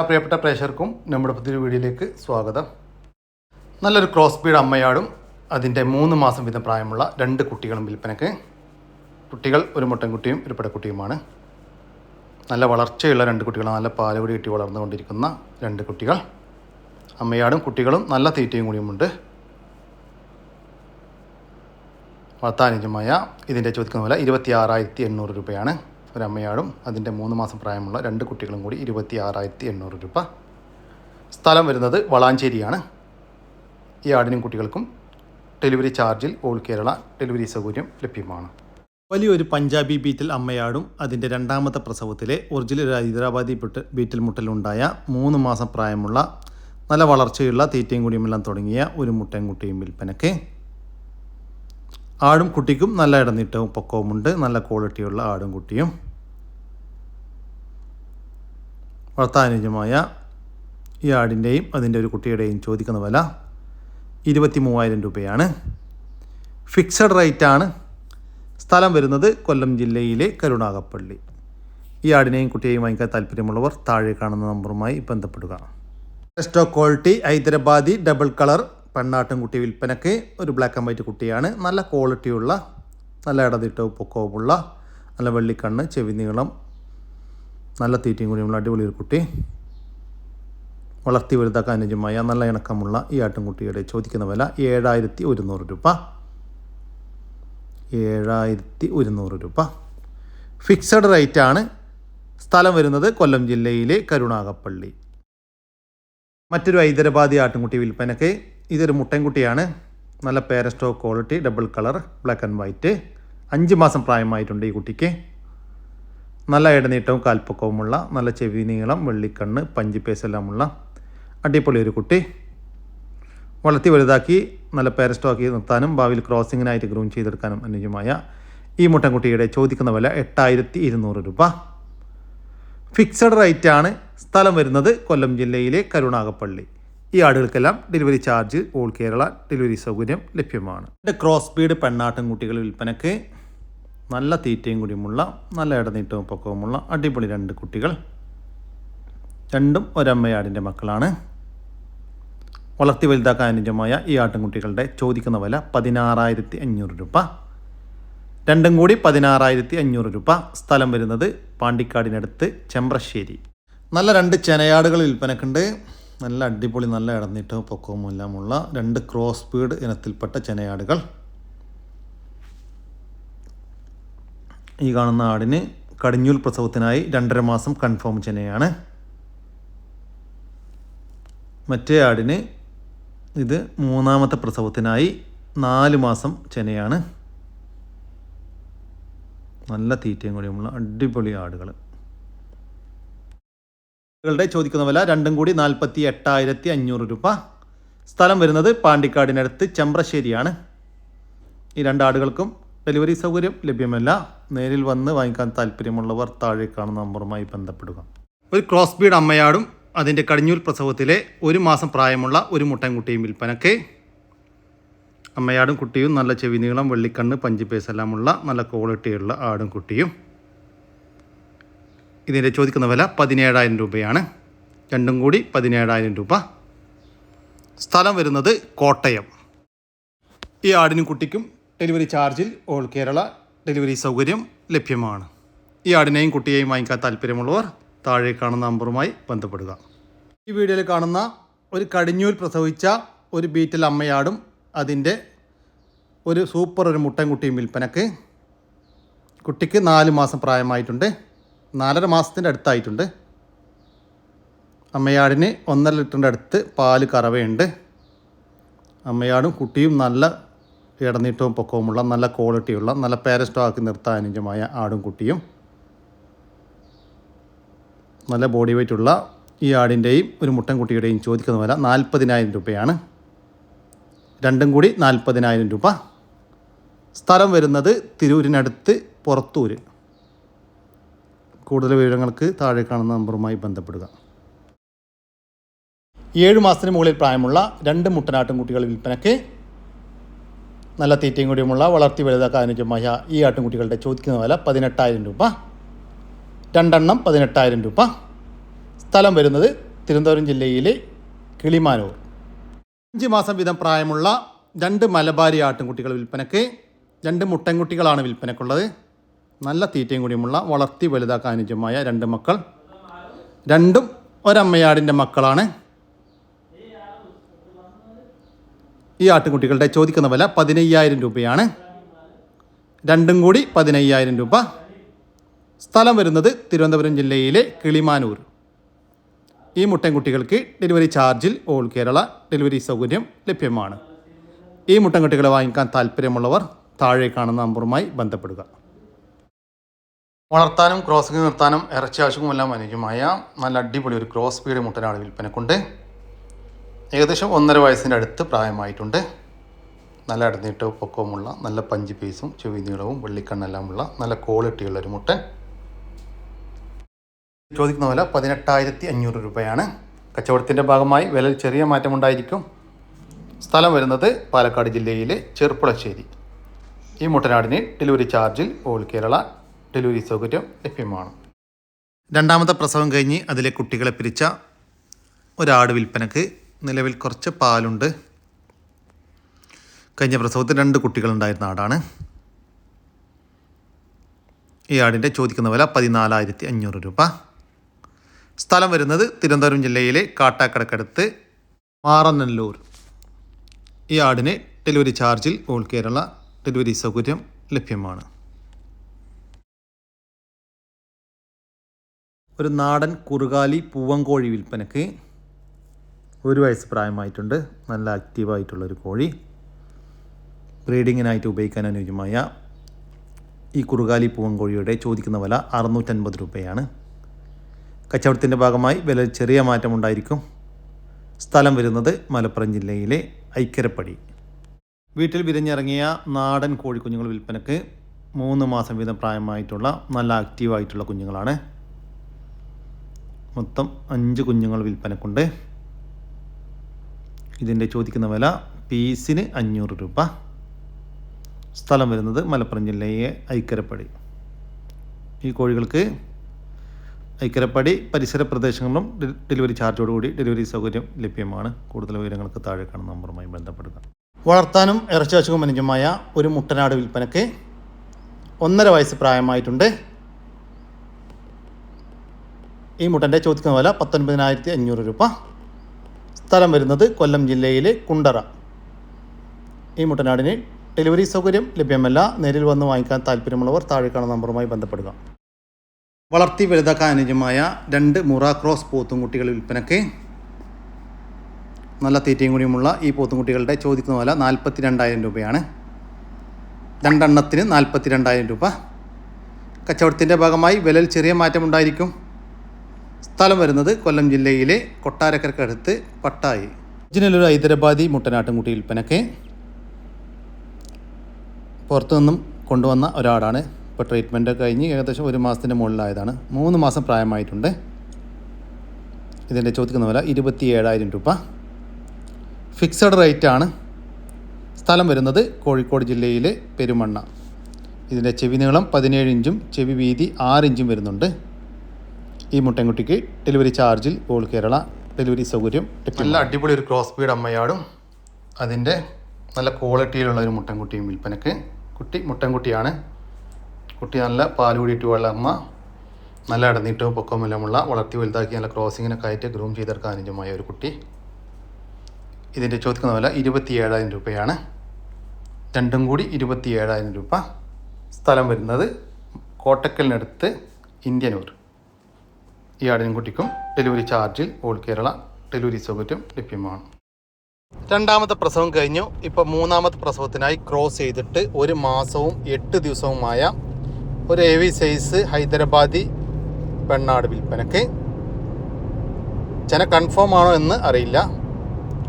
ആ പ്രിയപ്പെട്ട പ്രേക്ഷകർക്കും നമ്മുടെ പുതിയൊരു വീഡിയോയിലേക്ക് സ്വാഗതം. നല്ലൊരു ക്രോസ് ബീഡ് അമ്മയാടും അതിന്റെ മൂന്ന് മാസം വീതം പ്രായമുള്ള രണ്ട് കുട്ടികളും വിൽപ്പനയ്ക്ക്. കുട്ടികൾ ഒരു മുട്ടൻകുട്ടിയും ഒരു പെടക്കുട്ടിയുമാണ് നല്ല വളർച്ചയുള്ള രണ്ട് കുട്ടികൾ നല്ല പാലുകൂടി കിട്ടി വളർന്നുകൊണ്ടിരിക്കുന്ന രണ്ട് കുട്ടികൾ. അമ്മയാടും കുട്ടികളും നല്ല തീറ്റയും കൂടിയുമുണ്ട്. വളർത്താനുജമായ ഇതിന്റെ ചോദിക്കുന്ന വില ഇരുപത്തി ആറായിരത്തി എണ്ണൂറ് രൂപയാണ്. ഒരു അമ്മയാടും അതിന്റെ മൂന്ന് മാസം പ്രായമുള്ള രണ്ട് കുട്ടികളും കൂടി ഇരുപത്തി ആറായിരത്തി എണ്ണൂറ് രൂപ. സ്ഥലം വരുന്നത് വളാഞ്ചേരിയാണ്. ഈ ആടിനും കുട്ടികൾക്കും ഡെലിവറി ചാർജിൽ ഓൾ കേരള ഡെലിവറി സൗകര്യം ലഭ്യമാണ്. വലിയൊരു പഞ്ചാബി ബീറ്റിൽ അമ്മയാടും അതിന്റെ രണ്ടാമത്തെ പ്രസവത്തിലെ ഒറിജിനൽ ഒരു ഹൈദരാബാദി ബീറ്റിൽ മുട്ടലുണ്ടായ മൂന്ന് മാസം പ്രായമുള്ള നല്ല വളർച്ചയുള്ള തീറ്റയും കൂടിയുമെല്ലാം തുടങ്ങിയ ഒരു മുട്ടൻകുട്ടിയും വിൽപ്പനയ്ക്ക്. ആടും കുട്ടിക്കും നല്ല ഇടനീട്ടവും പൊക്കവുമുണ്ട്. നല്ല ക്വാളിറ്റിയുള്ള ആടും കുട്ടിയും. വളർത്താനുജമായ ഈ ആടിന്റെയും അതിന്റെ ഒരു കുട്ടിയുടെയും ചോദിക്കുന്ന വില ഇരുപത്തി മൂവായിരം രൂപയാണ്. ഫിക്സഡ് റേറ്റാണ്. സ്ഥലം വരുന്നത് കൊല്ലം ജില്ലയിലെ കരുണാകപ്പള്ളി. ഈ ആടിനെയും കുട്ടിയെയും വാങ്ങിക്കാൻ താല്പര്യമുള്ളവർ താഴെ കാണുന്ന നമ്പറുമായി ബന്ധപ്പെടുക. Best of quality Hyderabadi double colour പെണ്ണാട്ടും കുട്ടി വിൽപ്പനയ്ക്ക് ഒരു ബ്ലാക്ക് ആൻഡ് വൈറ്റ് കുട്ടിയാണ്. നല്ല ക്വാളിറ്റിയുള്ള നല്ല ഇടതിട്ടവും പൊക്കവുമുള്ള നല്ല വെള്ളിക്കണ്ണ് ചെവി നീളം നല്ല തീറ്റയും കൂടിയുള്ള അടിപൊളി ഒരു കുട്ടി. വളർത്തി വലുതാക്കാൻ അനുജമായ നല്ല ഇണക്കമുള്ള ഈ ആട്ടിൻകുട്ടിയുടെ ചോദിക്കുന്ന വില ഏഴായിരത്തി ഒരുന്നൂറ് രൂപ. ഏഴായിരത്തി ഒരുന്നൂറ് രൂപ. ഫിക്സഡ് റേറ്റ് ആണ്. സ്ഥലം വരുന്നത് കൊല്ലം ജില്ലയിലെ കരുണാകപ്പള്ളി. മറ്റൊരു ഹൈദരാബാദി ആട്ടിൻകുട്ടി വിൽപ്പനയ്ക്ക് ഇതൊരു മുട്ടൻകുട്ടിയാണ്. നല്ല പേരസ്റ്റോ quality double colour black and white അഞ്ച് മാസം പ്രായമായിട്ടുണ്ട് ഈ കുട്ടിക്ക്. നല്ല ഇടനീട്ടവും കാൽപ്പൊക്കവുമുള്ള നല്ല ചെവി നീളം വെള്ളിക്കണ്ണ് പഞ്ചിപ്പേസ് എല്ലാമുള്ള അടിപൊളി ഒരു കുട്ടി. വളർത്തി വലുതാക്കി നല്ല പേരസ്റ്റോ ആക്കി നിർത്താനും ഭാവിയിൽ ക്രോസിങ്ങിനായിട്ട് ഗ്രൂം ചെയ്തെടുക്കാനും അനുയോജ്യമായ ഈ മുട്ടൻകുട്ടിയുടെ ചോദിക്കുന്ന വില എട്ടായിരത്തി ഇരുന്നൂറ് രൂപ ഫിക്സഡ് റേറ്റാണ് സ്ഥലം വരുന്നത് കൊല്ലം ജില്ലയിലെ കരുണാകപ്പള്ളി. ഈ ആടുകൾക്കെല്ലാം delivery charge all Kerala delivery സൗകര്യം ലഭ്യമാണ്. എന്റെ ക്രോസ് ബീഡ് പെണ്ണാട്ടും കുട്ടികൾ വിൽപ്പനയ്ക്ക് നല്ല തീറ്റയും കൂടിയുമുള്ള നല്ല ഇടനീട്ടവും പൊക്കവുമുള്ള അടിപൊളി രണ്ട് കുട്ടികൾ. രണ്ടും ഒരമ്മയാടിന്റെ മക്കളാണ്. വളർത്തി വലുതാക്കാൻ അനുജമായ ഈ ആട്ടിൻകുട്ടികളുടെ ചോദിക്കുന്ന വില പതിനാറായിരത്തി അഞ്ഞൂറ് രൂപ. രണ്ടും കൂടി പതിനാറായിരത്തി അഞ്ഞൂറ് രൂപ. സ്ഥലം വരുന്നത് പാണ്ടിക്കാടിനടുത്ത് ചെമ്പ്രശ്ശേരി. നല്ല രണ്ട് ചെനയാടുകൾ വിൽപ്പനക്കുണ്ട്. നല്ല അടിപൊളി നല്ല ഇടന്നിട്ടവും പൊക്കവും എല്ലാമുള്ള രണ്ട് ക്രോസ് ബീഡ് ഇനത്തിൽപ്പെട്ട ചെനയാടുകൾ. ഈ കാണുന്ന ആടിന് കടിഞ്ഞൂൽ പ്രസവത്തിനായി രണ്ടര മാസം കൺഫേം ചെനയാണ്. മറ്റേ ആടിന് ഇത് മൂന്നാമത്തെ പ്രസവത്തിനായി നാല് മാസം ചെനയാണ്. നല്ല തീറ്റയും കൂടിയുമുള്ള അടിപൊളി ആടുകൾ കളുടെ ചോദിക്കുന്ന വില രണ്ടും കൂടി നാൽപ്പത്തി എട്ടായിരത്തി അഞ്ഞൂറ് രൂപ. സ്ഥലം വരുന്നത് പാണ്ടിക്കാടിനടുത്ത് ചെമ്പ്രശ്ശേരിയാണ്. ഈ രണ്ട് ആടുകൾക്കും ഡെലിവറി സൗകര്യം ലഭ്യമല്ല. നേരിൽ വന്ന് വാങ്ങിക്കാൻ താല്പര്യമുള്ളവർ താഴെ കാണുന്ന നമ്പറുമായി ബന്ധപ്പെടുക. ഒരു ക്രോസ് ബീഡ് അമ്മയാടും അതിന്റെ കടിഞ്ഞൂൽ പ്രസവത്തിലെ ഒരു മാസം പ്രായമുള്ള ഒരു മുട്ടൻകുട്ടിയും വിൽപ്പനക്ക്. അമ്മയാടും കുട്ടിയും നല്ല ചെവി നീളം വെള്ളിക്കണ്ണ് പഞ്ചിപ്പേസ് എല്ലാമുള്ള നല്ല ക്വാളിറ്റിയുള്ള ആടും കുട്ടിയും. ഇതിന്റെ ചോദിക്കുന്ന വില പതിനേഴായിരം രൂപയാണ്. രണ്ടും കൂടി പതിനേഴായിരം രൂപ. സ്ഥലം വരുന്നത് കോട്ടയം. ഈ ആടിനും കുട്ടിക്കും ഡെലിവറി ചാർജിൽ ഓൾ കേരള ഡെലിവറി സൗകര്യം ലഭ്യമാണ്. ഈ ആടിനെയും കുട്ടിയെയും വാങ്ങിക്കാൻ താല്പര്യമുള്ളവർ താഴെ കാണുന്ന നമ്പറുമായി ബന്ധപ്പെടുക. ഈ വീഡിയോയിൽ കാണുന്ന ഒരു കടിഞ്ഞൂൽ പ്രസവിച്ച ഒരു ബീറ്റൽ അമ്മയാടും അതിന്റെ ഒരു സൂപ്പർ ഒരു മുട്ടൻകുട്ടിയും വിൽപ്പനക്ക് കുട്ടിക്ക് നാല് മാസം പ്രായമായിട്ടുണ്ട്. നാലര മാസത്തിന്റെ അടുത്തായിട്ടുണ്ട്. അമ്മയാടിന് ഒന്നര ലിറ്ററിന്റെ അടുത്ത് പാൽ കറവയുണ്ട്. അമ്മയാടും കുട്ടിയും നല്ല ഇടനീട്ടവും പൊക്കവുമുള്ള നല്ല ക്വാളിറ്റിയുള്ള നല്ല പാരസ്റ്റോക്ക് നിർത്താൻ അനുജമായ ആടും കുട്ടിയും. നല്ല ബോഡി വെയിറ്റ് ഉള്ള ഈ ആടിന്റെയും ഒരു മുട്ടൻകുട്ടിയുടെയും ചോദിക്കുന്ന വില നാൽപ്പതിനായിരം രൂപയാണ്. രണ്ടും കൂടി നാൽപ്പതിനായിരം രൂപ. സ്ഥലം വരുന്നത് തിരൂരിനടുത്ത് പുറത്തൂര്. കൂടുതൽ വിവരങ്ങൾക്ക് താഴെ കാണുന്ന നമ്പറുമായി ബന്ധപ്പെടുക. ഏഴ് മാസത്തിന് മുകളിൽ പ്രായമുള്ള രണ്ട് മുട്ടനാട്ടും കുട്ടികൾ വിൽപ്പനയ്ക്ക് നല്ല തീറ്റയും കൂടിയുമുള്ള വളർത്തി വലുതാക്കാൻ അനുജമായ ഈ ആട്ടിൻകുട്ടികളുടെ ചോദിക്കുന്ന വില പതിനെട്ടായിരം രൂപ. രണ്ടെണ്ണം പതിനെട്ടായിരം രൂപ. സ്ഥലം വരുന്നത് തിരുവനന്തപുരം ജില്ലയിലെ കിളിമാനൂർ. അഞ്ച് മാസം വീതം പ്രായമുള്ള രണ്ട് മലബാരി ആട്ടിൻകുട്ടികൾ വിൽപ്പനയ്ക്ക് രണ്ട് മുട്ടൻകുട്ടികളാണ് വിൽപ്പനയ്ക്കുള്ളത്. നല്ല തീറ്റയും കൂടിയുമുള്ള വളർത്തി വലുതാക്കാൻ അനുജമായ രണ്ട് മക്കൾ. രണ്ടും ഒരമ്മയാടിന്റെ മക്കളാണ്. ഈ ആട്ടുകുട്ടികളുടെ ചോദിക്കുന്ന വില പതിനയ്യായിരം രൂപയാണ്. രണ്ടും കൂടി പതിനയ്യായിരം രൂപ. സ്ഥലം വരുന്നത് തിരുവനന്തപുരം ജില്ലയിലെ കിളിമാനൂർ. ഈ മുട്ടൻകുട്ടികൾക്ക് ഡെലിവറി ചാർജിൽ ഓൾ കേരള ഡെലിവറി സൗകര്യം ലഭ്യമാണ്. ഈ മുട്ടൻകുട്ടികളെ വാങ്ങിക്കാൻ താല്പര്യമുള്ളവർ താഴെ കാണുന്ന നമ്പറുമായി ബന്ധപ്പെടുക. വളർത്താനും ക്രോസിങ് നിർത്താനും ഇറച്ചി ആവശ്യവുമെല്ലാം അനുയോജ്യമായ നല്ല അടിപൊളി ഒരു ക്രോസ് പീഡ് മുട്ടനാണ് വിൽപ്പനക്കുണ്ട്. ഏകദേശം ഒന്നര വയസ്സിന്റെ അടുത്ത് പ്രായമായിട്ടുണ്ട്. നല്ല അടനീട്ടവും പൊക്കവുമുള്ള നല്ല പഞ്ച് പീസും ചെവി നീളവും വെള്ളിക്കണ്ണെല്ലാമുള്ള നല്ല ക്വാളിറ്റിയുള്ള ഒരു മുട്ടൻ. ചോദിക്കുന്ന വില പതിനെട്ടായിരത്തി അഞ്ഞൂറ് രൂപയാണ്. കച്ചവടത്തിന്റെ ഭാഗമായി വില ചെറിയ മാറ്റമുണ്ടായിരിക്കും. സ്ഥലം വരുന്നത് പാലക്കാട് ജില്ലയിലെ ചെറുപ്പുളശ്ശേരി ഈ മുട്ടനാടിന് ഡെലിവറി ചാർജിൽ ഓൾ കേരള ഡെലിവറി സൗകര്യം ലഭ്യമാണ്. രണ്ടാമത്തെ പ്രസവം കഴിഞ്ഞ് അതിലെ കുട്ടികളെ പിരിച്ച ഒരാട് വിൽപ്പനക്ക് നിലവിൽ കുറച്ച് പാലുണ്ട്. കഴിഞ്ഞ പ്രസവത്തിൽ രണ്ട് കുട്ടികളുണ്ടായിരുന്ന ആടാണ്. ഈ ആടിന്റെ ചോദിക്കുന്ന വില പതിനാലായിരത്തി അഞ്ഞൂറ് രൂപ. സ്ഥലം വരുന്നത് തിരുവനന്തപുരം ജില്ലയിലെ കാട്ടാക്കടക്കടുത്ത് മാറനല്ലൂർ ഈ ആടിന് ഡെലിവറി ചാർജിൽ ഓൾ കേരള ഡെലിവറി സൗകര്യം ലഭ്യമാണ്. ഒരു നാടൻ കുറുകാലി പൂവങ്കോഴി വിൽപ്പനയ്ക്ക് ഒരു വയസ്സ് പ്രായമായിട്ടുണ്ട്. നല്ല ആക്റ്റീവായിട്ടുള്ളൊരു കോഴി. ബ്രീഡിങ്ങിനായിട്ട് ഉപയോഗിക്കാൻ അനുയോജ്യമായ ഈ കുറുകാലി പൂവങ്കോഴിയുടെ ചോദിക്കുന്ന വില അറുന്നൂറ്റൻപത് രൂപയാണ്. കച്ചവടത്തിന്റെ ഭാഗമായി വില ചെറിയ മാറ്റമുണ്ടായിരിക്കും സ്ഥലം വരുന്നത് മലപ്പുറം ജില്ലയിലെ ഐക്കരപ്പടി. വീട്ടിൽ വിരിഞ്ഞിറങ്ങിയ നാടൻ കോഴിക്കുഞ്ഞുങ്ങൾ വിൽപ്പനക്ക് മൂന്ന് മാസം വീതം പ്രായമായിട്ടുള്ള നല്ല ആക്റ്റീവായിട്ടുള്ള കുഞ്ഞുങ്ങളാണ്. മൊത്തം അഞ്ച് കുഞ്ഞുങ്ങൾ വിൽപ്പനക്കുണ്ട്. ഇതിന്റെ ചോദിക്കുന്ന വില പീസിന് അഞ്ഞൂറ് രൂപ. സ്ഥലം വരുന്നത് മലപ്പുറം ജില്ലയെ ഐക്കരപ്പടി. ഈ കോഴികൾക്ക് ഐക്കരപ്പടി പരിസര പ്രദേശങ്ങളിലും ഡെലിവറി ചാർജോടുകൂടി ഡെലിവറി സൗകര്യം ലഭ്യമാണ്. കൂടുതൽ വിവരങ്ങൾക്ക് താഴെ കാണുന്ന നമ്പറുമായി ബന്ധപ്പെടുക. വളർത്താനും ഇറച്ചി ഇറച്ചിവശവും അനുജമായ ഒരു മുട്ടനാട് വിൽപ്പനയ്ക്ക് ഒന്നര വയസ്സ് പ്രായമായിട്ടുണ്ട്. ഈ മുട്ടന്റെ ചോദിക്കുന്ന വില പത്തൊൻപതിനായിരത്തി അഞ്ഞൂറ് രൂപ. സ്ഥലം വരുന്നത് കൊല്ലം ജില്ലയിലെ കുണ്ടറ. ഈ മുട്ടനാടിന് ഡെലിവറി സൗകര്യം ലഭ്യമല്ല. നേരിൽ വന്ന് വാങ്ങിക്കാൻ താല്പര്യമുള്ളവർ താഴെ കാണുന്ന നമ്പറുമായി ബന്ധപ്പെടുക. വളർത്തി വലുതാക്കാൻ അനുജമായ രണ്ട് മുറ ക്രോസ് പോത്തുംകുട്ടികൾ വിൽപ്പനയ്ക്ക് നല്ല തീറ്റയും കൂടിയുമുള്ള ഈ പോത്തുംകുട്ടികളുടെ ചോദിക്കുന്ന വില നാൽപ്പത്തി രണ്ടായിരം രൂപയാണ്. രണ്ടെണ്ണത്തിന് നാൽപ്പത്തി രണ്ടായിരം രൂപ. കച്ചവടത്തിന്റെ ഭാഗമായി വിലയിൽ ചെറിയ മാറ്റമുണ്ടായിരിക്കും. സ്ഥലം വരുന്നത് കൊല്ലം ജില്ലയിലെ കൊട്ടാരക്കരക്കടുത്ത് പട്ടായി. ഒറിജിനൽ ഒരു ഹൈദരാബാദി മുട്ടനാട്ടുംകുട്ടി വിൽപ്പനക്ക് പുറത്തു നിന്നും കൊണ്ടുവന്ന ഒരാടാണ് ഇപ്പോൾ ട്രീറ്റ്മെന്റ് കഴിഞ്ഞ് ഏകദേശം ഒരു മാസത്തിന്റെ മുകളിലായതാണ്. മൂന്ന് മാസം പ്രായമായിട്ടുണ്ട്. ഇതിന്റെ ചോദിക്കുന്ന വില ഇരുപത്തി ഏഴായിരം രൂപ ഫിക്സഡ് റേറ്റാണ് സ്ഥലം വരുന്നത് കോഴിക്കോട് ജില്ലയിലെ പെരുമണ്ണ. ഇതിന്റെ ചെവി നീളം പതിനേഴ് ഇഞ്ചും ചെവി വീതി ആറ് ഇഞ്ചും വരുന്നുണ്ട്. ഈ മുട്ടൻകുട്ടിക്ക് ഡെലിവറി ചാർജിൽ ഓൾ കേരള ഡെലിവറി സൗകര്യം നല്ല അടിപൊളി ഒരു ക്രോസ് ബീഡ് അമ്മയാടും. അതിന്റെ നല്ല ക്വാളിറ്റിയിലുള്ള ഒരു മുട്ടൻകുട്ടിയും വിൽപ്പനക്ക്. കുട്ടി മുട്ടൻകുട്ടിയാണ്. കുട്ടി നല്ല പാൽ കൂടിയിട്ട് വളർന്ന നല്ല ഇടനീട്ടവും പൊക്കമെല്ലാമുള്ള വളർത്തി വലുതാക്കി നല്ല ക്രോസിങ്ങിനൊക്കെ ആയിട്ട് ഗ്രൂം ചെയ്തെടുക്കാൻ അനുജമായ ഒരു കുട്ടി. ഇതിന്റെ ചോദിക്കുന്ന വില ഇരുപത്തി ഏഴായിരം രൂപയാണ്. രണ്ടും കൂടി ഇരുപത്തി ഏഴായിരം രൂപ സ്ഥലം വരുന്നത് കോട്ടക്കലിനടുത്ത് ഇന്ത്യനൂർ. ഈ ആടിൻകുട്ടിക്കും ഡെലിവറി ചാർജിൽ ഓൾ കേരള ഡെലിവറി സൗകര്യം ലഭ്യമാണ്. രണ്ടാമത്തെ പ്രസവം കഴിഞ്ഞു. ഇപ്പോൾ മൂന്നാമത്തെ പ്രസവത്തിനായി ക്രോസ് ചെയ്തിട്ട് ഒരു മാസവും എട്ട് ദിവസവുമായ ഒരു എ വി സൈസ് ഹൈദരാബാദി പെണ്ണാട് വിൽപ്പനക്ക്. ചെന കൺഫേം ആണോ എന്ന് അറിയില്ല.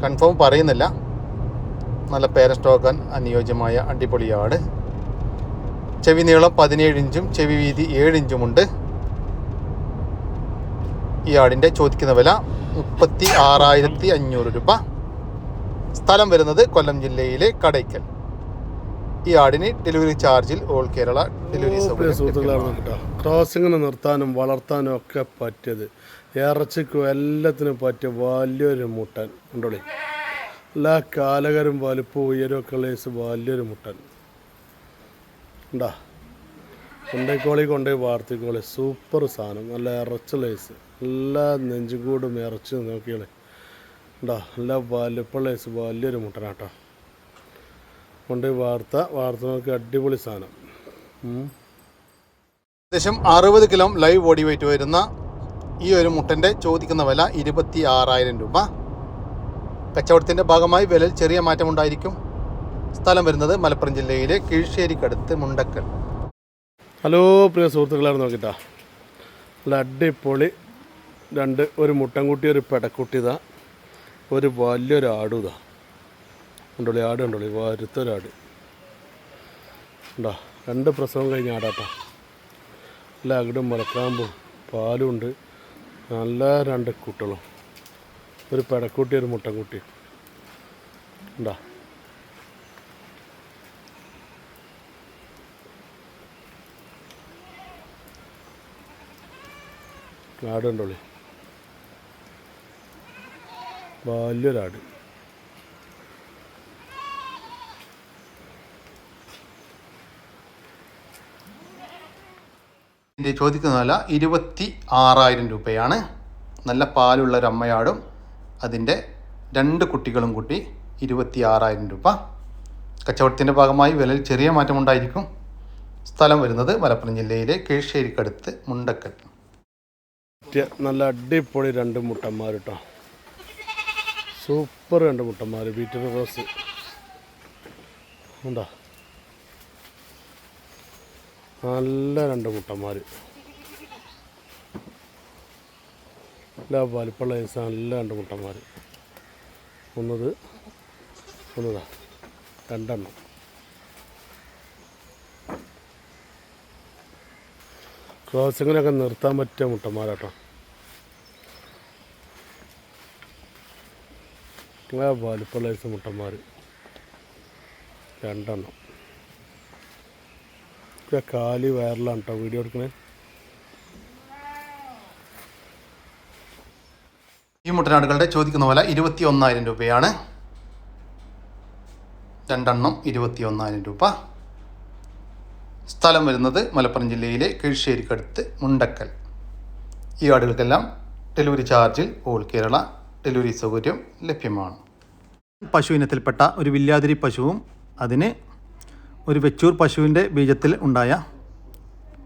കൺഫേം പറയുന്നില്ല. നല്ല പേരസ്റ്റോക്കാൻ അനുയോജ്യമായ അടിപൊളിയാട് ചെവി നീളം പതിനേഴ് ഇഞ്ചും ചെവി വീതി ഏഴ് ഇഞ്ചുമുണ്ട്. ഈ ആടിന്റെ ചോദിക്കുന്ന വില മുപ്പത്തി ആറായിരത്തി അഞ്ഞൂറ് രൂപ. സ്ഥലം വരുന്നത് കൊല്ലം ജില്ലയിലെ കടയ്ക്കൽ. ഈ ആടിന് ഡെലിവറി ചാർജിൽ ഓൾ കേരള ഡെലിവറി സുഹൃത്തുക്കളാണ്. കേട്ടോ ക്രോസിങ്ങിന് നിർത്താനും വളർത്താനും ഒക്കെ പറ്റിയത്. ഇറച്ചിക്കും എല്ലാത്തിനും പറ്റിയ വലിയൊരു മുട്ടൻ. ഉണ്ടോളി എല്ലാ കാലകരും വലുപ്പം ഉയരമൊക്കെ ഉള്ള വലിയൊരു മുട്ടൻ. ഉണ്ടാ കൊണ്ടേക്കോളി കൊണ്ടേ വാർത്തിക്കോളി. സൂപ്പർ സാധനം. നല്ല ഇറച്ച ലേസ് എല്ലാ നെഞ്ചുകൂടും ഇറച്ചും നോക്കിയോളെ ഉണ്ടോ നല്ല വലുപ്പമുള്ള ലേസ് വലിയൊരു മുട്ടനാട്ടോ. കൊണ്ട് വാർത്ത വാർത്തകൾക്ക് അടിപൊളി സാധനം. ഏകദേശം അറുപത് കിലോ ലൈവ് ബോഡി വെയിറ്റ് വരുന്ന ഈ ഒരു മുട്ടന്റെ ചോദിക്കുന്ന വില ഇരുപത്തി ആറായിരം രൂപ. കച്ചവടത്തിന്റെ ഭാഗമായി വിലയിൽ ചെറിയ മാറ്റമുണ്ടായിരിക്കും. സ്ഥലം വരുന്നത് മലപ്പുറം ജില്ലയിലെ കീഴ്ശ്ശേരിക്കടുത്ത് മുണ്ടക്കൽ. ഹലോ പ്രിയ സുഹൃത്തുക്കളായിരുന്നു നോക്കിട്ടാ. നല്ല അടിപൊളി രണ്ട് ഒരു മുട്ടൻകുട്ടി ഒരു പെടക്കുട്ടി ഇതാ. ഒരു വലിയൊരു ഉണ്ടോളി ആട് ഉണ്ടോളി വരുത്തൊരാട് ഉണ്ടോ രണ്ട് പ്രസവം കഴിഞ്ഞ ആടാട്ടാ. നല്ല അകിടും മുലക്കാമ്പും പാലും ഉണ്ട്. നല്ല രണ്ട് കുട്ടികളും. ഒരു പെടക്കുട്ടി ഒരു മുട്ടൻകുട്ടി ഉണ്ടോ ആടുണ്ടോളി വലിയൊരാട്. ഇതിന്റെ ചോദിക്കുന്ന വില ഇരുപത്തി ആറായിരം രൂപയാണ്. നല്ല പാലുള്ള ഒരു അമ്മയാടും അതിന്റെ രണ്ട് കുട്ടികളും കൂട്ടി ഇരുപത്തി ആറായിരം രൂപ. കച്ചവടത്തിന്റെ ഭാഗമായി വിലയിൽ ചെറിയ മാറ്റമുണ്ടായിരിക്കും സ്ഥലം വരുന്നത് മലപ്പുറം ജില്ലയിലെ കീഴ്ശ്ശേരിക്കടുത്ത് മുണ്ടക്കൽ. നല്ല അടിപൊളി രണ്ട് മുട്ടന്മാർ കേട്ടോ സൂപ്പർ രണ്ട് മുട്ടന്മാർ ബീറ്റർ റോസ് ഉണ്ടോ നല്ല രണ്ട് മുട്ടന്മാർ. നല്ല വലിപ്പുള്ള ഏസ നല്ല രണ്ട് മുട്ടന്മാർ. ഒന്നത് ഒന്നതാ രണ്ടെണ്ണം. ക്രോസിങ്ങിനൊക്കെ നിർത്താൻ പറ്റിയ മുട്ടന്മാരാട്ടോ. ആ വലുപ്പമുള്ള ദിവസം മുട്ടന്മാർ രണ്ടെണ്ണം. കാലി വയറിലാണ് കേട്ടോ വീഡിയോ എടുക്കണേ. ഈ മുട്ടനാടുകളുടെ ചോദിക്കുന്ന വില ഇരുപത്തി ഒന്നായിരം രൂപയാണ്. രണ്ടെണ്ണം ഇരുപത്തി ഒന്നായിരം രൂപ. സ്ഥലം വരുന്നത് മലപ്പുറം ജില്ലയിലെ കീഴ്ശ്ശേരിക്കടുത്ത് മുണ്ടക്കൽ. ഈ ആടുകൾക്കെല്ലാം ഡെലിവറി ചാർജിൽ ഓൾ കേരള ഡെലിവറി സൗകര്യം ലഭ്യമാണ്. പശു ഇനത്തിൽപ്പെട്ട ഒരു വില്യാതിരി പശുവും അതിന് ഒരു വെച്ചൂർ പശുവിന്റെ ബീജത്തിൽ ഉണ്ടായ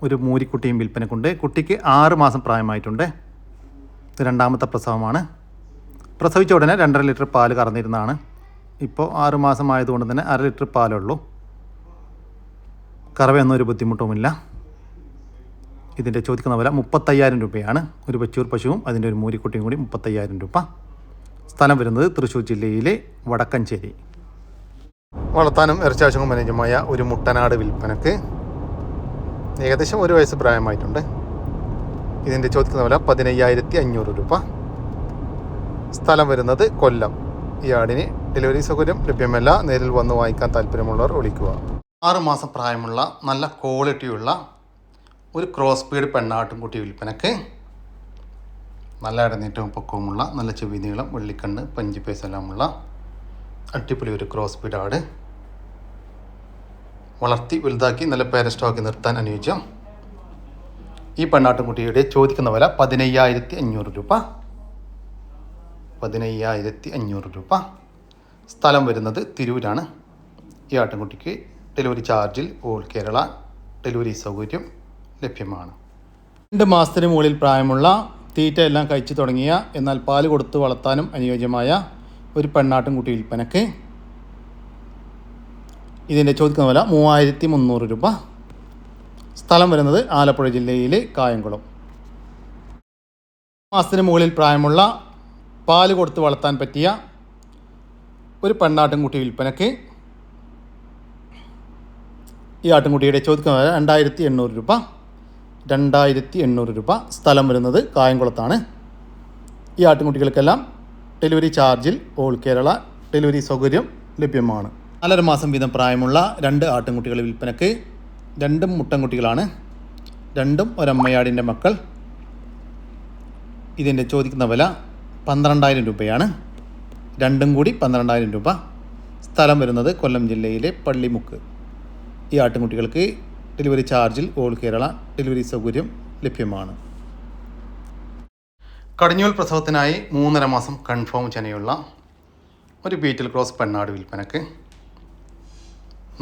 ഒരു മൂരിക്കുട്ടിയും വിൽപ്പനക്കുണ്ട് കുട്ടിക്ക് ആറ് മാസം പ്രായമായിട്ടുണ്ട്. ഇത് രണ്ടാമത്തെ പ്രസവമാണ്. പ്രസവിച്ച ഉടനെ രണ്ടര ലിറ്റർ പാൽ കറന്നിരുന്നതാണ്. ഇപ്പോൾ ആറ് മാസമായതുകൊണ്ട് തന്നെ അര ലിറ്റർ പാലുള്ളൂ കറവയൊന്നും ഒരു ബുദ്ധിമുട്ടുമില്ല. ഇതിന്റെ ചോദിക്കുന്ന വില മുപ്പത്തയ്യായിരം രൂപയാണ്. ഒരു വെച്ചൂർ പശുവും അതിന്റെ ഒരു മൂരിക്കുട്ടിയും കൂടി മുപ്പത്തയ്യായിരം രൂപ. സ്ഥലം വരുന്നത് തൃശ്ശൂർ ജില്ലയിലെ വടക്കഞ്ചേരി. വളർത്താനും ഇറച്ചാവശ്യവും അനുയോജ്യമായ ഒരു മുട്ടനാട് വിൽപ്പനക്ക് ഏകദേശം ഒരു വയസ്സ് പ്രായമായിട്ടുണ്ട്. ഇതിന്റെ ചോദിക്കുന്ന വില പതിനയ്യായിരത്തി അഞ്ഞൂറ് രൂപ. സ്ഥലം വരുന്നത് കൊല്ലം. ഈ ആടിന് ഡെലിവറി സൗകര്യം ലഭ്യമല്ല. നേരിൽ വന്ന് വാങ്ങിക്കാൻ താല്പര്യമുള്ളവർ വിളിക്കുക. ആറുമാസം പ്രായമുള്ള നല്ല ക്വാളിറ്റിയുള്ള ഒരു ക്രോസ് പീഡ് പെണ്ണാട്ടുംകുട്ടി വിൽപ്പനക്ക് നല്ല ഇടനീട്ടവും പൊക്കവുമുള്ള നല്ല ചെവി നീളം വെള്ളിക്കണ്ണ് പഞ്ചിപ്പേസ് എല്ലാമുള്ള അടിപൊളി ഒരു ക്രോസ് പീഡ് ആട് വളർത്തി വലുതാക്കി നല്ല പേരസ്റ്റോക്കി നിർത്താൻ അനുയോജ്യം. ഈ പെണ്ണാട്ടുംകുട്ടിയുടെ ചോദിക്കുന്ന വില പതിനയ്യായിരത്തി അഞ്ഞൂറ് രൂപ. പതിനയ്യായിരത്തി അഞ്ഞൂറ് രൂപ. സ്ഥലം വരുന്നത് തിരൂരാണ്. ഈ ആട്ടിൻകുട്ടിക്ക് ഡെലിവറി ചാർജിൽ ഓൾ കേരള ഡെലിവറി സൗകര്യം ലഭ്യമാണ്. രണ്ട് മാസത്തിന് മുകളിൽ പ്രായമുള്ള തീറ്റ എല്ലാം കഴിച്ചു തുടങ്ങിയ എന്നാൽ പാൽ കൊടുത്ത് വളർത്താനും അനുയോജ്യമായ ഒരു പെണ്ണാട്ടിൻകുട്ടി വിൽപ്പനക്ക്. ഇതിന്റെ ചോദിക്കുന്ന വില മൂവായിരത്തി മുന്നൂറ് രൂപ. സ്ഥലം വരുന്നത് ആലപ്പുഴ ജില്ലയിലെ കായംകുളം. മാസത്തിന് മുകളിൽ പ്രായമുള്ള പാൽ കൊടുത്ത് വളർത്താൻ പറ്റിയ ഒരു പെണ്ണാട്ടിൻകുട്ടി വിൽപ്പനക്ക്. ഈ ആട്ടിൻകുട്ടിയുടെ ചോദിക്കുന്ന വില രണ്ടായിരത്തി എണ്ണൂറ് രൂപ. രണ്ടായിരത്തി എണ്ണൂറ് രൂപ സ്ഥലം വരുന്നത് കായംകുളത്താണ്. ഈ ആട്ടിൻകുട്ടികൾക്കെല്ലാം ഡെലിവറി ചാർജിൽ ഓൾ കേരള ഡെലിവറി സൗകര്യം ലഭ്യമാണ്. നാലര മാസം വീതം പ്രായമുള്ള രണ്ട് ആട്ടിൻകുട്ടികൾ വിൽപ്പനക്ക് രണ്ടും മുട്ടൻകുട്ടികളാണ്. രണ്ടും ഒരമ്മയാടിന്റെ മക്കൾ. ഇതിന്റെ ചോദിക്കുന്ന വില പന്ത്രണ്ടായിരം രൂപയാണ്. രണ്ടും കൂടി പന്ത്രണ്ടായിരം രൂപ. സ്ഥലം വരുന്നത് കൊല്ലം ജില്ലയിലെ പള്ളിമുക്ക്. ഈ ആട്ടിൻകുട്ടികൾക്ക് ഡെലിവറി ചാർജിൽ ഓൾ കേരള ഡെലിവറി സൗകര്യം ലഭ്യമാണ്. കടിഞ്ഞൂൽ പ്രസവത്തിനായി മൂന്നര മാസം കൺഫേം ചെനയുള്ള ഒരു ബീറ്റിൽ ക്രോസ് പെണ്ണാട് വിൽപ്പനക്ക്.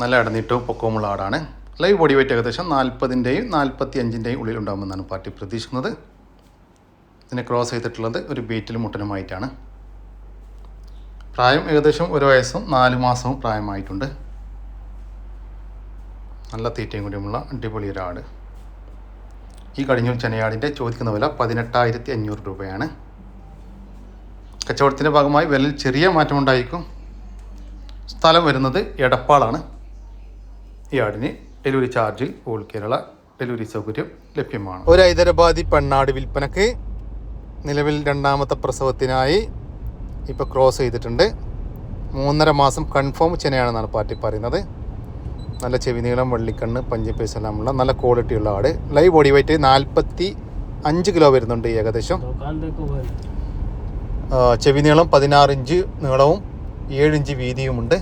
നല്ല ഇടനീട്ടവും പൊക്കവുമുള്ള ആടാണ്. ലൈവ് ബോഡി വെയിറ്റ് ഏകദേശം നാൽപ്പതിന്റെയും നാൽപ്പത്തി അഞ്ചിന്റെയും ഉള്ളിൽ ഉണ്ടാകുമെന്നാണ് പാർട്ടി പ്രതീക്ഷിക്കുന്നത്. ഇതിനെ ക്രോസ് ചെയ്തിട്ടുള്ളത് ഒരു ബീറ്റിൽ മുട്ടനുമായിട്ടാണ്. പ്രായം ഏകദേശം ഒരു വയസ്സും നാല് മാസവും പ്രായമായിട്ടുണ്ട്. നല്ല തീറ്റയും കൂടിയുമുള്ള അടിപൊളി ഒരു ആട്. ഈ കടിഞ്ഞൂൽ ചെനയാടിന്റെ ചോദിക്കുന്ന വില പതിനെട്ടായിരത്തി അഞ്ഞൂറ് രൂപയാണ്. കച്ചവടത്തിന്റെ ഭാഗമായി വിലയിൽ ചെറിയ മാറ്റമുണ്ടായിരിക്കും സ്ഥലം വരുന്നത് എടപ്പാളാണ്. ഈ ആടിന് ഡെലിവറി ചാർജിൽ ഓൾ കേരള ഡെലിവറി സൗകര്യം ലഭ്യമാണ്. ഒരു ഹൈദരാബാദി പെണ്ണാട് വിൽപ്പനക്ക് നിലവിൽ രണ്ടാമത്തെ പ്രസവത്തിനായി ഇപ്പോൾ ക്രോസ് ചെയ്തിട്ടുണ്ട്. മൂന്നര മാസം കൺഫേം ചെനയാണെന്നാണ് പാർട്ടി പറയുന്നത്. നല്ല ചെവി നീളം വള്ളിക്കണ്ണ് പഞ്ചപ്പേസെല്ലാമുള്ള നല്ല ക്വാളിറ്റിയുള്ള ആട്. ലൈവ് ബോഡി വെയിറ്റ് നാൽപ്പത്തി അഞ്ച് കിലോ വരുന്നുണ്ട് ഏകദേശം. ചെവി നീളം പതിനാറ് ഇഞ്ച് നീളവും ഏഴിഞ്ച് വീതിയുമുണ്ട്.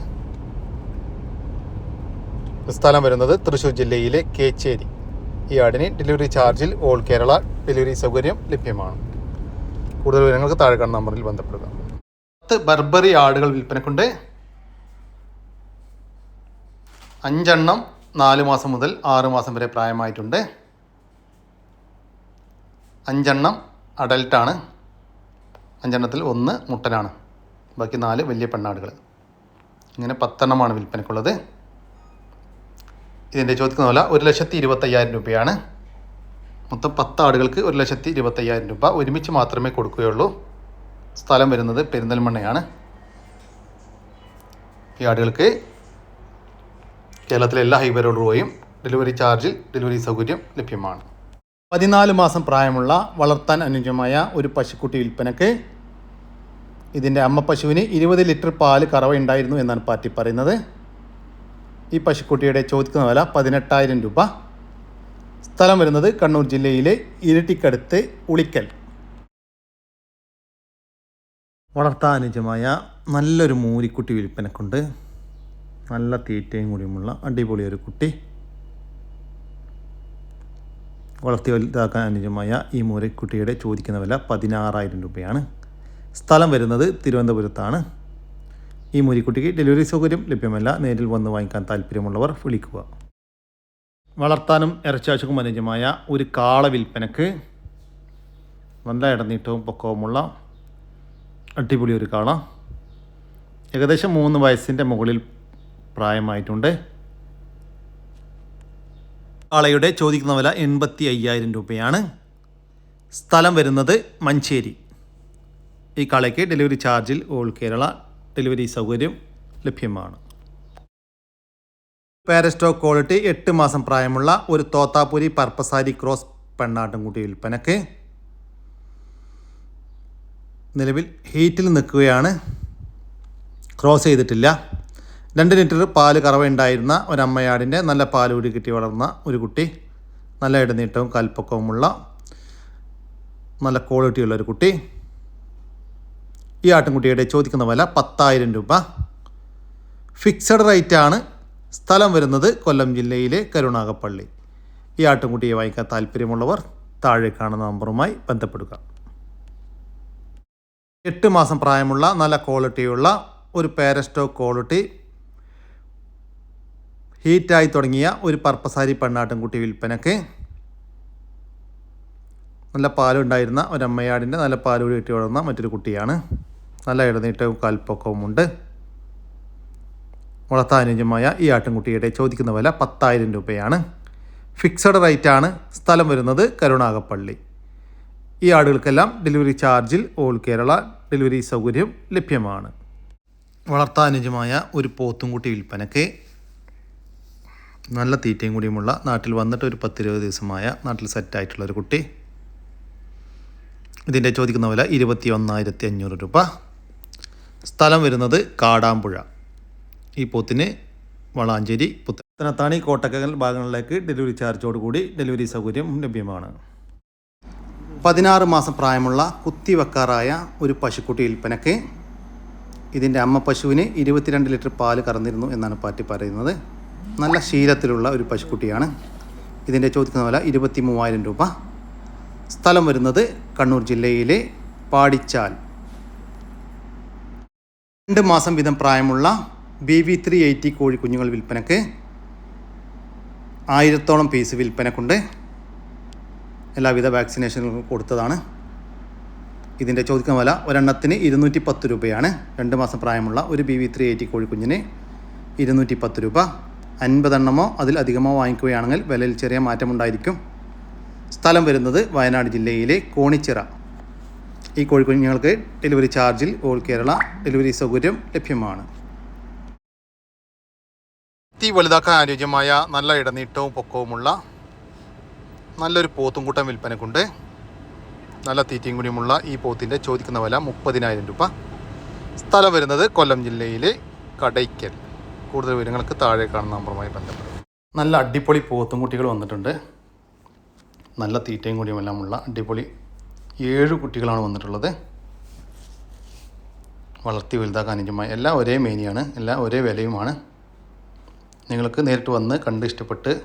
സ്ഥലം വരുന്നത് തൃശ്ശൂർ ജില്ലയിലെ കേച്ചേരി. ഈ ആടിന് ഡെലിവറി ചാർജിൽ ഓൾ കേരള ഡെലിവറി സൗകര്യം ലഭ്യമാണ്. കൂടുതൽ വിവരങ്ങൾക്ക് താഴെ കാണുന്ന നമ്പറിൽ ബന്ധപ്പെടുക. പത്ത് ബർബറി ആടുകൾ വിൽപ്പനക്കുണ്ട്. അഞ്ചെണ്ണം നാല് മാസം മുതൽ ആറ് മാസം വരെ പ്രായമായിട്ടുണ്ട്. അഞ്ചെണ്ണം അഡൽട്ടാണ് അഞ്ചെണ്ണത്തിൽ ഒന്ന് മുട്ടനാണ്. ബാക്കി നാല് വലിയ പെണ്ണാടുകൾ ഇങ്ങനെ പത്തെണ്ണമാണ് വിൽപ്പനക്കുള്ളത്. ഇതിന്റെ ചോദിക്കുന്ന പോലെ ഒരു ലക്ഷത്തി ഇരുപത്തയ്യായിരം രൂപയാണ്. മൊത്തം പത്ത് ആടുകൾക്ക് ഒരു ലക്ഷത്തി ഇരുപത്തയ്യായിരം രൂപ ഒരുമിച്ച് മാത്രമേ കൊടുക്കുകയുള്ളൂ. സ്ഥലം വരുന്നത് പെരിന്തൽമണ്ണയാണ്. ഈ ആടുകൾക്ക് കേരളത്തിലെ എല്ലാ ഹൈവേ റോഡ് ഡെലിവറി ചാർജിൽ ഡെലിവറി സൗകര്യം ലഭ്യമാണ്. പതിനാല് മാസം പ്രായമുള്ള വളർത്താൻ അനുയോജ്യമായ ഒരു പശുക്കുട്ടി വിൽപ്പനക്ക് ഇതിന്റെ അമ്മ പശുവിന് ഇരുപത് ലിറ്റർ പാൽ കറവയുണ്ടായിരുന്നു എന്നാണ് പാർട്ടി പറയുന്നത്. ഈ പശുക്കുട്ടിയുടെ ചോദിക്കുന്ന വില പതിനെട്ടായിരം രൂപ. സ്ഥലം വരുന്നത് കണ്ണൂർ ജില്ലയിലെ ഇരട്ടിക്കടുത്ത് ഉളിക്കൽ. വളർത്താൻ അനുജമായ നല്ലൊരു മൂരിക്കുട്ടി വിൽപ്പനക്കുണ്ട്. നല്ല തീറ്റയും കൂടിയുമുള്ള അടിപൊളി ഒരു കുട്ടി. വളർത്തി വലുതാക്കാൻ അനുജമായ ഈ മൂരിക്കുട്ടിയുടെ ചോദിക്കുന്ന വില പതിനാറായിരം രൂപയാണ്. സ്ഥലം വരുന്നത് തിരുവനന്തപുരത്താണ്. ഈ മൂരിക്കുട്ടിക്ക് ഡെലിവറി സൗകര്യം ലഭ്യമല്ല. നേരിൽ വന്ന് വാങ്ങിക്കാൻ താല്പര്യമുള്ളവർ വിളിക്കുക. വളർത്താനും ഇറച്ചാശക്കും അനുജമായ ഒരു കാള വിൽപ്പനക്ക് നല്ല ഇടനീട്ടവും പൊക്കവുമുള്ള അടിപൊളി ഒരു കാള. ഏകദേശം മൂന്ന് വയസ്സിന്റെ മുകളിൽ പ്രായമായിട്ടുണ്ട്. കാളയുടെ ചോദിക്കുന്ന വില എൺപത്തി അയ്യായിരം രൂപയാണ്. സ്ഥലം വരുന്നത് മഞ്ചേരി. ഈ കാളയ്ക്ക് ഡെലിവറി ചാർജിൽ ഓൾ കേരള ഡെലിവറി സൗകര്യം ലഭ്യമാണ്. പാരസ്റ്റോ ക്വാളിറ്റി എട്ട് മാസം പ്രായമുള്ള ഒരു തോത്താപുരി പർപ്പസാരി ക്രോസ് പെണ്ണാട്ടുംകുട്ടി വിൽപ്പനക്ക് നിലവിൽ ഹീറ്റിൽ നിൽക്കുകയാണ്. ക്രോസ് ചെയ്തിട്ടില്ല. രണ്ട് ലിറ്റർ പാൽ കറവയുണ്ടായിരുന്ന ഒരമ്മയാടിന്റെ നല്ല കൂടി കിട്ടി വളർന്ന ഒരു കുട്ടി നല്ല ഇടനീട്ടവും കൽപ്പക്കവുമുള്ള നല്ല ക്വാളിറ്റിയുള്ള ഒരു കുട്ടി. ഈ ആട്ടിൻകുട്ടിയുടെ ചോദിക്കുന്ന വില പത്തായിരം രൂപ. ഫിക്സഡ് റേറ്റാണ് സ്ഥലം വരുന്നത് കൊല്ലം ജില്ലയിലെ കരുണാകപ്പള്ളി ഈ ആട്ടിൻകുട്ടിയെ വായിക്കാൻ താല്പര്യമുള്ളവർ താഴെ കാണുന്ന നമ്പറുമായി ബന്ധപ്പെടുക. എട്ട് മാസം പ്രായമുള്ള നല്ല ക്വാളിറ്റിയുള്ള ഒരു പാരസ്റ്റോ ക്വാളിറ്റി ഹീറ്റായി തുടങ്ങിയ ഒരു പർപ്പസാരി പെണ്ണാട്ടിൻകുട്ടി വിൽപ്പനക്ക് നല്ല പാലുണ്ടായിരുന്ന ഒരമ്മയാടിന്റെ നല്ല പാൽ കൂടി കിട്ടി വളർന്ന മറ്റൊരു കുട്ടിയാണ്. നല്ല ഇടനീട്ടവും വളർത്താൻ അനുയോജ്യമായ ഈ ആട്ടിൻകുട്ടിയുടെ ചോദിക്കുന്ന വില പത്തായിരം രൂപയാണ്. ഫിക്സഡ് റേറ്റാണ്. സ്ഥലം വരുന്നത് കരുണാകപ്പള്ളി ഈ ആടുകൾക്കെല്ലാം ഡെലിവറി ചാർജിൽ ഓൾ കേരള ഡെലിവറി സൗകര്യം ലഭ്യമാണ്. വളർത്താൻ അനുയോജ്യമായ ഒരു പോത്തുംകുട്ടി വിൽപ്പനയ്ക്ക് നല്ല തീറ്റയും കൂടിയുമുള്ള നാട്ടിൽ വന്നിട്ട് ഒരു പത്തിരുപത് ദിവസമായ നാട്ടിൽ സെറ്റായിട്ടുള്ള ഒരു കുട്ടി. ഇതിന്റെ ചോദിക്കുന്ന വില ഇരുപത്തി ഒന്നായിരത്തി അഞ്ഞൂറ് രൂപ. സ്ഥലം വരുന്നത് കാടാമ്പുഴ. ഈ പോത്തിന് വളാഞ്ചേരി പുത്തനത്താണി കോട്ടക്കൽ ഭാഗങ്ങളിലേക്ക് ഡെലിവറി ചാർജോട് കൂടി ഡെലിവറി സൗകര്യം ലഭ്യമാണ്. പതിനാറ് മാസം പ്രായമുള്ള കുത്തിവെക്കാറായ ഒരു പശുക്കുട്ടി വിൽപ്പനയ്ക്ക് ഇതിന്റെ അമ്മ പശുവിന് ഇരുപത്തിരണ്ട് ലിറ്റർ പാൽ കറന്നിരുന്നു എന്നാണ് പാറ്റി പറയുന്നത്. നല്ല ശീലത്തിലുള്ള ഒരു പശുക്കുട്ടിയാണ്. ഇതിന്റെ ചോദിക്കുന്ന വില ഇരുപത്തി മൂവായിരം രൂപ. സ്ഥലം വരുന്നത് കണ്ണൂർ ജില്ലയിലെ പാടിച്ചാൽ. രണ്ട് മാസം വീതം പ്രായമുള്ള ബി വി ത്രീ എയ്റ്റി കോഴിക്കുഞ്ഞുങ്ങൾ വിൽപ്പനക്ക് ആയിരത്തോളം പീസ് വിൽപ്പനക്കുണ്ട്. എല്ലാവിധ വാക്സിനേഷനുകളും കൊടുത്തതാണ്. ഇതിന്റെ ചോദിക്കുന്ന വില ഒരെണ്ണത്തിന് ഇരുന്നൂറ്റി പത്ത് രൂപയാണ്. രണ്ട് മാസം പ്രായമുള്ള ഒരു ബി വി ത്രീ എയ്റ്റി കോഴിക്കുഞ്ഞിന് ഇരുന്നൂറ്റി പത്ത് രൂപ. അൻപതെണ്ണമോ അതിലധികമോ വാങ്ങിക്കുകയാണെങ്കിൽ വിലയിൽ ചെറിയ മാറ്റമുണ്ടായിരിക്കും. സ്ഥലം വരുന്നത് വയനാട് ജില്ലയിലെ കോണിച്ചിറ. ഈ കോഴിക്കുഞ്ഞുങ്ങൾക്ക് ഡെലിവറി ചാർജിൽ ഓൾ കേരള ഡെലിവറി സൗകര്യം ലഭ്യമാണ്. തീ വലുതാക്കാൻ അനുയോജ്യമായ നല്ല ഇടനീട്ടവും പൊക്കവുമുള്ള നല്ലൊരു പോത്തും പോത്തുംകൂട്ടം വിൽപ്പനക്കുണ്ട്. നല്ല തീറ്റയും കൂടിയുമുള്ള ഈ പോത്തിന്റെ ചോദിക്കുന്ന വില മുപ്പതിനായിരം രൂപ. സ്ഥലം വരുന്നത് കൊല്ലം ജില്ലയിലെ കടയ്ക്കൽ. കൂടുതൽ വിവരങ്ങൾക്ക് താഴെ കാണുന്ന നമ്പറുമായി ബന്ധപ്പെടും. നല്ല അടിപൊളി പോത്തും കുട്ടികൾ വന്നിട്ടുണ്ട്. നല്ല തീറ്റയും കൂടിയുമെല്ലാമുള്ള അടിപൊളി ഏഴ് കുട്ടികളാണ് വന്നിട്ടുള്ളത്. വളർത്തി വലുതാക്കാൻ അനുജമായ എല്ലാം ഒരേ മേനിയാണ് എല്ലാം ഒരേ വിലയുമാണ്. നിങ്ങൾക്ക് നേരിട്ട് വന്ന് കണ്ട് ഇഷ്ടപ്പെട്ട്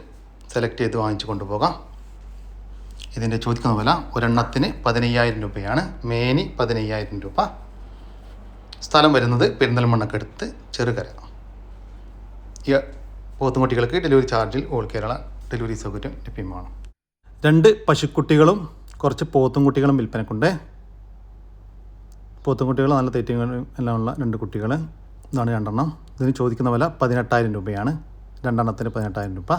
സെലക്ട് ചെയ്ത് വാങ്ങിച്ചു കൊണ്ടുപോകാം. ഇതിന്റെ ചോദിക്കുന്ന വില ഒരെണ്ണത്തിന് പതിനയ്യായിരം രൂപയാണ്. മേനി പതിനയ്യായിരം രൂപ. സ്ഥലം വരുന്നത് പെരിന്തൽമണ്ണക്കടുത്ത് ചെറുകര. ഈ പോത്തുംകുട്ടികൾക്ക് ഡെലിവറി ചാർജിൽ ഓൾ കേരള ഡെലിവറി സൗകര്യം ലഭ്യമാണ്. രണ്ട് പശുക്കുട്ടികളും കുറച്ച് പോത്തുംകുട്ടികളും വിൽപ്പനക്കുണ്ട്. പോത്തുംകുട്ടികൾ നല്ല തെറ്റുകളും എല്ലാം ഉള്ള രണ്ട് കുട്ടികൾ. ഇതാണ് രണ്ടെണ്ണം. ഇതിന് ചോദിക്കുന്ന വില പതിനെട്ടായിരം രൂപയാണ്. രണ്ടെണ്ണത്തിന് പതിനെട്ടായിരം രൂപ.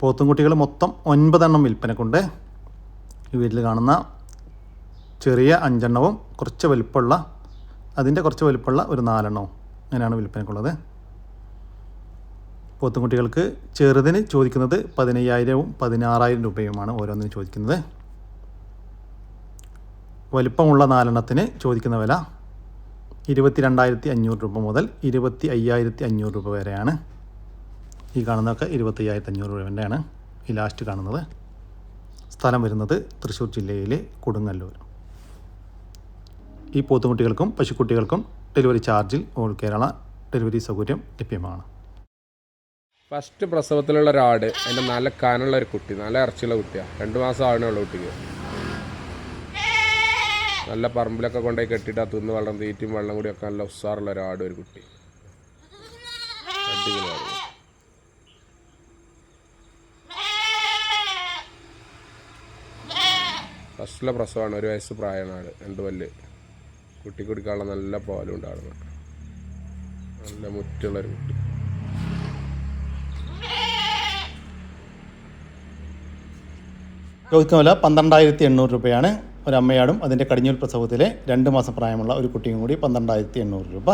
പോത്തുംകുട്ടികൾ മൊത്തം ഒൻപതെണ്ണം വിൽപ്പനക്കുണ്ട്. ഈ വീട്ടിൽ കാണുന്ന ചെറിയ അഞ്ചെണ്ണവും കുറച്ച് വലുപ്പമുള്ള അതിന്റെ കുറച്ച് വലുപ്പമുള്ള ഒരു നാലെണ്ണവും അങ്ങനെയാണ് വിൽപ്പനക്കുള്ളത്. പോത്തുംകുട്ടികൾക്ക് ചെറുതിന് ചോദിക്കുന്നത് പതിനയ്യായിരവും പതിനാറായിരം രൂപയുമാണ് ഓരോന്നിനും ചോദിക്കുന്നത്. വലിപ്പമുള്ള നാലെണ്ണത്തിന് ചോദിക്കുന്ന വില ഇരുപത്തി രണ്ടായിരത്തി അഞ്ഞൂറ് രൂപ മുതൽ ഇരുപത്തി അയ്യായിരത്തി അഞ്ഞൂറ് രൂപ വരെയാണ്. ഈ കാണുന്നതൊക്കെ ഇരുപത്തി അയ്യായിരത്തി അഞ്ഞൂറ് രൂപേന്റെയാണ്. ഈ ലാസ്റ്റ് കാണുന്നത്. സ്ഥലം വരുന്നത് തൃശ്ശൂർ ജില്ലയിലെ കൊടുങ്ങല്ലൂർ. ഈ പോത്തുകുട്ടികൾക്കും പശുക്കുട്ടികൾക്കും ഡെലിവറി ചാർജിൽ ഓൾ കേരള ഡെലിവറി സൗകര്യം ലഭ്യമാണ്. ഫസ്റ്റ് പ്രസവത്തിലുള്ള ഒരാട് അതിന്റെ നല്ല കനുള്ള ഒരു കുട്ടി നല്ല ഇറച്ചിയുള്ള കുട്ടിയാണ് രണ്ട് മാസം ആവണുള്ള കുട്ടിക്ക്. നല്ല പറമ്പിലൊക്കെ കൊണ്ടുപോയി കെട്ടിയിട്ട് ആ തിന്ന് വെള്ളം തീറ്റും വെള്ളം കൂടി ഒക്കെ നല്ല ഉസ്സാറുള്ള ഒരാട് ഒരു കുട്ടി. ഫസ്റ്റിലെ പ്രസവമാണ് ഒരു വയസ്സ് പ്രായമാണ് രണ്ട് പല്ല്. കുട്ടി കുടിക്കാനുള്ള നല്ല പാലും ഉണ്ടാകുന്നു നല്ല മുറ്റുള്ളൊരു കുട്ടി. ചോദിക്കുന്ന വില പന്ത്രണ്ടായിരത്തി എണ്ണൂറ് രൂപയാണ് ഒരമ്മയാടും അതിന്റെ കടിഞ്ഞൂൽ പ്രസവത്തിലെ രണ്ട് മാസം പ്രായമുള്ള ഒരു കുട്ടിയും കൂടി പന്ത്രണ്ടായിരത്തി എണ്ണൂറ് രൂപ.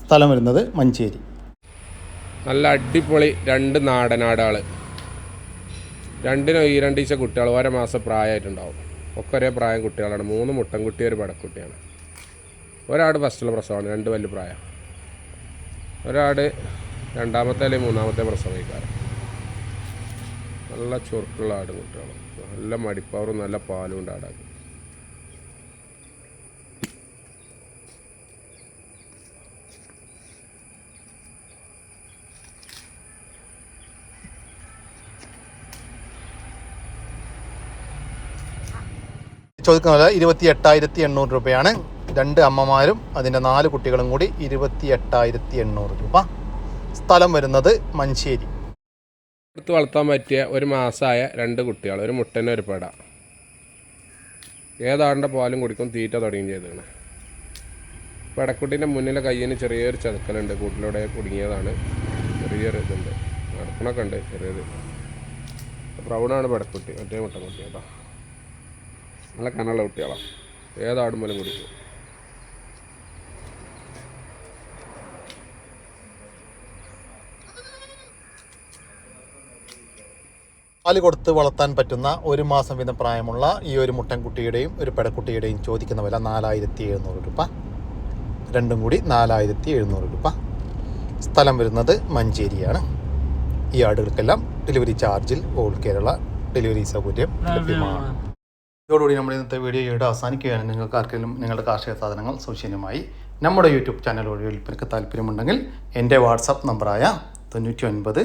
സ്ഥലം വരുന്നത് മഞ്ചേരി. നല്ല അടിപൊളി രണ്ട് നാടനാടാൾ രണ്ടിനും ഈ രണ്ടീച്ച കുട്ടികൾ ഓരോ മാസം പ്രായമായിട്ടുണ്ടാവും. ഒക്കെ ഒരേ പ്രായം കുട്ടികളാണ്. മൂന്ന് മുട്ടൻകുട്ടി ഒരു പടക്കുട്ടിയാണ് ഒരാട് ഫസ്റ്റിലെ പ്രസവമാണ് രണ്ട് വലിയ പ്രായം. ഒരാട് രണ്ടാമത്തെ അല്ലെങ്കിൽ മൂന്നാമത്തെ പ്രസവിക്കാറ് നല്ല ചുരുക്കുള്ള ആടും കുട്ടികൾ നല്ല മടിപ്പവറും നല്ല പാലും ഉണ്ട് ആടാക്ക്. ചോദിക്കുന്നത് ഇരുപത്തി എട്ടായിരത്തി എണ്ണൂറ് രൂപയാണ്. രണ്ട് അമ്മമാരും അതിന്റെ നാല് കുട്ടികളും കൂടി ഇരുപത്തി എട്ടായിരത്തി എണ്ണൂറ് രൂപ. സ്ഥലം വരുന്നത് മഞ്ചേരി. എടുത്ത് വളർത്താൻ പറ്റിയ ഒരു മാസമായ രണ്ട് കുട്ടികൾ ഒരു മുട്ടനെ ഒരു പെട. ഏതാണ്ട പാലും കുടിക്കും തീറ്റ തുടങ്ങുകയും ചെയ്തതാണ്. പെടക്കുട്ടീന്റെ മുന്നിലെ കയ്യിന് ചെറിയൊരു ചതുക്കലുണ്ട് കൂട്ടിലൂടെ കുടുങ്ങിയതാണ്. ചെറിയൊരു ഇതുണ്ട്. നടക്കണൊക്കെ ഉണ്ട് ചെറിയൊരു. ബ്രൗണാണ് പെടക്കുട്ടി മറ്റേ മുട്ടക്കുട്ടി കേട്ടോ നല്ല കനുള്ള കുട്ടികളാണ് ഏതാടും പോലും കുടിക്കും. പാൽ കൊടുത്ത് വളർത്താൻ പറ്റുന്ന ഒരു മാസം വീതം പ്രായമുള്ള ഈ ഒരു മുട്ടൻകുട്ടിയുടെയും ഒരു പെടക്കുട്ടിയുടെയും ചോദിക്കുന്ന വില നാലായിരത്തി എഴുന്നൂറ് രൂപ. രണ്ടും കൂടി നാലായിരത്തി എഴുന്നൂറ് രൂപ. സ്ഥലം വരുന്നത് മഞ്ചേരിയാണ്. ഈ ആടുകൾക്കെല്ലാം ഡെലിവറി ചാർജിൽ ഓൾ കേരള ഡെലിവറി സൗകര്യം ലഭ്യമാണ്. ഇതോടുകൂടി നമ്മുടെ ഇന്നത്തെ വീഡിയോ ഇവിടെ അവസാനിക്കുകയാണ്. നിങ്ങൾക്ക് ആർക്കെങ്കിലും നിങ്ങളുടെ കാർഷിക സാധനങ്ങൾ സൗജന്യമായി നമ്മുടെ യൂട്യൂബ് ചാനൽ വഴി വിൽപ്പനയ്ക്ക് താല്പര്യമുണ്ടെങ്കിൽ എന്റെ വാട്സാപ്പ് നമ്പറായ തൊണ്ണൂറ്റി ഒൻപത്